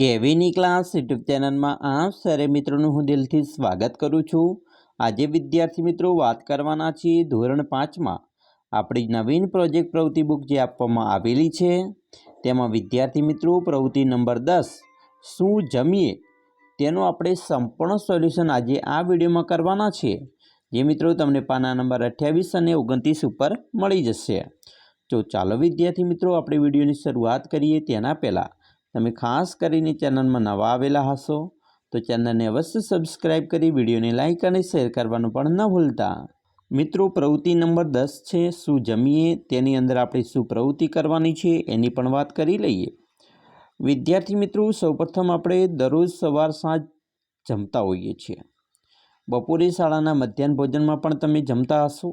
કેવીની class YouTube ચેનલમાં આપ સરે મિત્રોનું હું દિલથી સ્વાગત કરું છું. આજે વિદ્યાર્થી મિત્રો વાત કરવાના છીએ ધોરણ પાંચમાં. આપણી નવીન પ્રોજેક્ટ પ્રવૃત્તિ બુક જે આપવામાં આવેલી છે, તેમાં વિદ્યાર્થી મિત્રો પ્રવૃત્તિ નંબર દસ, શું જમીએ? તેનું આપણે સંપૂર્ણ સોલ્યુશન આજે આ વિડીયોમાં કરવાના છીએ. જે મિત્રો તમને પાના નંબર અઠ્યાવીસ અને ઓગણત્રીસ ઉપર મળી જશે. તો ચાલો વિદ્યાર્થી મિત્રો આપણે વિડીયોની શરૂઆત કરીએ તેના પહેલાં. તમે ખાસ કરીને ચેનલમાં નવા આવેલા હશો, તો ચેનલને અવશ્ય સબસ્ક્રાઇબ કરી વિડીયોને લાઇક અને શેર કરવાનું પણ ન ભૂલતા. મિત્રો, પ્રવૃત્તિ નંબર દસ છે, શું જમીએ? તેની અંદર આપણે શું પ્રવૃત્તિ કરવાની છે, એની પણ વાત કરી લઈએ. વિદ્યાર્થી મિત્રો, સૌપ્રથમ આપણે દરરોજ સવાર સાંજ જમતા હોઈએ છીએ. બપોરે શાળાના મધ્યાહન ભોજનમાં પણ તમે જમતા હશો.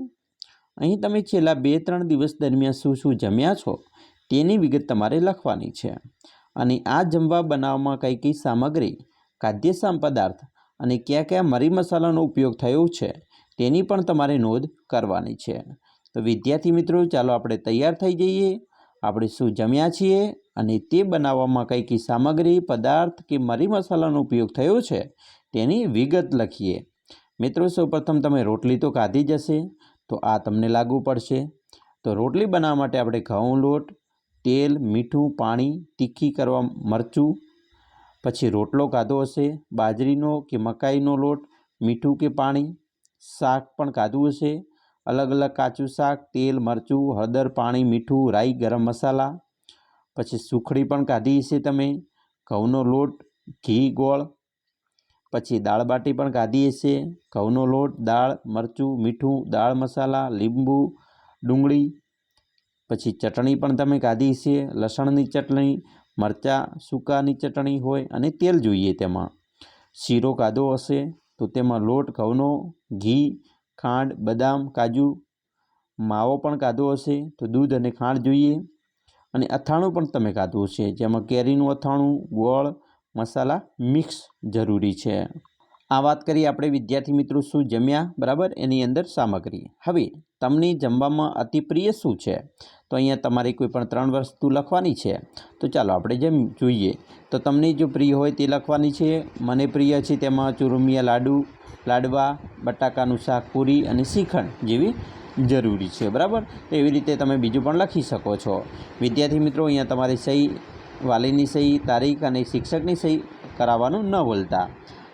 અહીં તમે છેલ્લા બે ત્રણ દિવસ દરમિયાન શું શું જમ્યા છો, તેની વિગત તમારે લખવાની છે. અને આ જમવા બનાવવામાં કઈ કઈ સામગ્રી, ખાદ્ય પદાર્થ અને કયા કયા મરી મસાલાનો ઉપયોગ થયો છે, તેની પણ તમારે નોંધ કરવાની છે. તો વિદ્યાર્થી મિત્રો, ચાલો આપણે તૈયાર થઈ જઈએ. આપણે શું જમ્યા છીએ અને તે બનાવવામાં કઈ કઈ સામગ્રી, પદાર્થ કે મરી મસાલાનો ઉપયોગ થયો છે, તેની વિગત લખીએ. મિત્રો, સૌપ્રથમ તમે રોટલી તો ખાધી જ હશે, તો આ તમને લાગુ પડશે. તો રોટલી બનાવવા માટે આપણે ઘઉં લોટ તેલ, મીઠું, પાણી, તીખી કરવા મરચું, પછી રોટલો ખાધો હશે, બાજરીનો કે મકાઈનો લોટ, મીઠું કે પાણી, શાક પણ ખાધું હશે. અલગ અલગ કાચું શાક, તેલ, મરચું, હળદર, પાણી, મીઠું, રાઈ, ગરમ મસાલા, પછી સુખડી પણ ખાધી હશે તમે, ઘઉંનો લોટ, ઘી, ગોળ, પછી દાળ બાટી પણ ખાધી હશે. ઘઉંનો લોટ, દાળ, મરચું, મીઠું, દાળ મસાલા, લીંબુ, ડુંગળી પછી ચટણી પણ તમે કાઢી છે, લસણની ચટણી, મરચાં, સૂકાની ચટણી હોય અને તેલ જોઈએ તેમાં. શીરો કાદો હશે તો તેમાં લોટ, ઘઉંનો ઘી, ખાંડ, બદામ, કાજુ, માવો પણ કાદો હશે તો દૂધ અને ખાંડ જોઈએ. અને અથાણું પણ તમે કાઢવું છે, જેમાં કેરીનું અથાણું, ગોળ, મસાલા મિક્સ જરૂરી છે. આ વાત કરી આપણે વિદ્યાર્થી મિત્રો શું જમ્યા, બરાબર? એની અંદર સામગ્રી. હવે, તમને જમવામાં અતિ પ્રિય શું છે? તો અહીંયા તમારે કોઈ પણ ત્રણ વસ્તુ લખવાની છે. તો ચાલો આપણે જેમ જોઈએ. તો તમને જો પ્રિય હોય તે લખવાની છે. મને પ્રિય છે તેમાં ચુરમિયા લાડુ, લાડવા, બટાકાનું શાક, પૂરી અને શ્રીખંડ જેવી જરૂરી છે, બરાબર? તો એવી રીતે તમે બીજું પણ લખી શકો છો. વિદ્યાર્થી મિત્રો, અહીંયા તમારી સહી, વાલીની સહી, તારીખ અને શિક્ષકની સહી કરાવવાનું ન ભૂલતા.